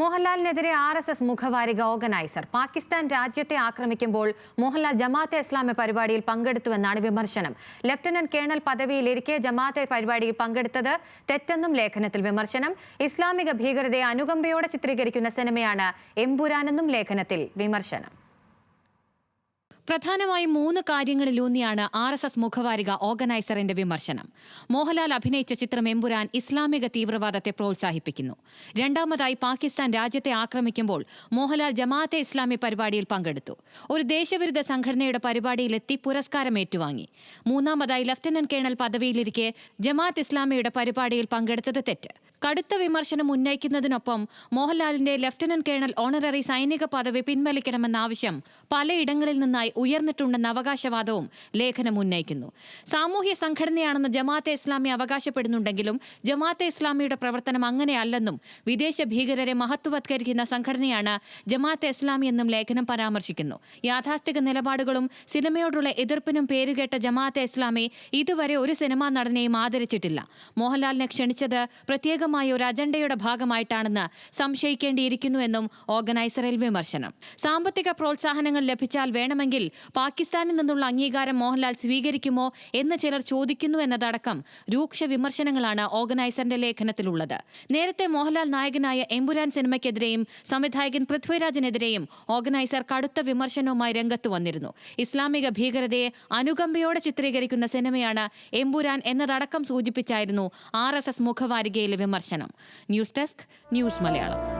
മോഹൻലാലിനെതിരെ R S S മുഖവാരിക Organiser. Pakistan രാജ്യത്തെ ആക്രമിക്കുമ്പോൾ മോഹൻലാൽ ജമാഅത്തെ ഇസ്ലാമി പരിപാടിയിൽ പങ്കെടുത്തുവെന്നാണ് വിമർശനം. ലഫ്റ്റനന്റ് കേണൽ പദവിയിലിരിക്കെ ജമാഅത്തെ പരിപാടിയിൽ പങ്കെടുത്തത് തെറ്റെന്നും ലേഖനത്തിൽ വിമർശനം. ഇസ്ലാമിക ഭീകരതയെ അനുകമ്പയോടെ ചിത്രീകരിക്കുന്ന സിനിമയാണ് എംപുരാനെന്നും ലേഖനത്തിൽ വിമർശനം. പ്രധാനമായും മൂന്ന് കാര്യങ്ങളിലൂന്നിയാണ് ആർ എസ് എസ് മുഖവാരിക ഓർഗനൈസറിന്റെ വിമർശനം. മോഹൻലാൽ അഭിനയിച്ച ചിത്രം എമ്പുരാൻ ഇസ്ലാമിക തീവ്രവാദത്തെ പ്രോത്സാഹിപ്പിക്കുന്നു. രണ്ടാമതായി പാകിസ്ഥാൻ രാജ്യത്തെ ആക്രമിക്കുമ്പോൾ മോഹൻലാൽ ജമാഅത്തെ ഇസ്ലാമി പരിപാടിയിൽ പങ്കെടുത്തു. ഒരു ദേശവിരുദ്ധ സംഘടനയുടെ പരിപാടിയിലെത്തി പുരസ്കാരം ഏറ്റുവാങ്ങി. മൂന്നാമതായി ലഫ്റ്റനന്റ് കേണൽ പദവിയിലിരിക്കെ ജമാഅത്ത് ഇസ്ലാമിയുടെ പരിപാടിയിൽ പങ്കെടുത്തത് തെറ്റ്. കടുത്ത വിമർശനം ഉന്നയിക്കുന്നതിനൊപ്പം മോഹൻലാലിന്റെ ലഫ്റ്റനന്റ് കേണൽ ഓണററി സൈനിക പദവി പിൻവലിക്കണമെന്ന ആവശ്യം പലയിടങ്ങളിൽ നിന്നായി ഉയർന്നിട്ടുണ്ടെന്ന അവകാശവാദവും ലേഖനം ഉന്നയിക്കുന്നു. സാമൂഹ്യ സംഘടനയാണെന്ന് ജമാഅത്തെ ഇസ്ലാമി അവകാശപ്പെടുന്നുണ്ടെങ്കിലും ജമാഅത്തെ ഇസ്ലാമിയുടെ പ്രവർത്തനം അങ്ങനെയല്ലെന്നും വിദേശ ഭീകരരെ മഹത്വവത്കരിക്കുന്ന സംഘടനയാണ് ജമാഅത്തെ ഇസ്ലാമി എന്നും ലേഖനം പരാമർശിക്കുന്നു. യാഥാസ്ഥിക നിലപാടുകളും സിനിമയോടുള്ള എതിർപ്പിനും പേരുകേട്ട ജമാഅത്തെ ഇസ്ലാമി ഇതുവരെ ഒരു സിനിമാ നടനെയും ആദരിച്ചിട്ടില്ല. മോഹൻലാലിനെ ക്ഷണിച്ചത് പ്രത്യേകമായ ഒരു അജണ്ടയുടെ ഭാഗമായിട്ടാണെന്ന് സംശയിക്കേണ്ടിയിരിക്കുന്നുവെന്നും ഓർഗനൈസറിൽ വിമർശനം. സാമ്പത്തിക പ്രോത്സാഹനങ്ങൾ ലഭിച്ചാൽ വേണമെങ്കിൽ പാകിസ്ഥാനിൽ നിന്നുള്ള അംഗീകാരം മോഹൻലാൽ സ്വീകരിക്കുമോ എന്ന് ചിലർ ചോദിക്കുന്നു എന്നതടക്കം രൂക്ഷ വിമർശനങ്ങളാണ് ഓർഗനൈസറിന്റെ ലേഖനത്തിലുള്ളത്. നേരത്തെ മോഹൻലാൽ നായകനായ എമ്പുരാൻ സിനിമയ്ക്കെതിരെയും സംവിധായകൻ പൃഥ്വിരാജിനെതിരെയും ഓർഗനൈസർ കടുത്ത വിമർശനവുമായി രംഗത്ത് വന്നിരുന്നു. ഇസ്ലാമിക ഭീകരതയെ അനുകമ്പയോടെ ചിത്രീകരിക്കുന്ന സിനിമയാണ് എമ്പുരാൻ എന്നതടക്കം സൂചിപ്പിച്ചായിരുന്നു ആർ എസ് എസ് മുഖവാരികയിലെ വിമർശനം ന്യൂസ് ഡെസ്ക് ന്യൂസ് മലയാളം.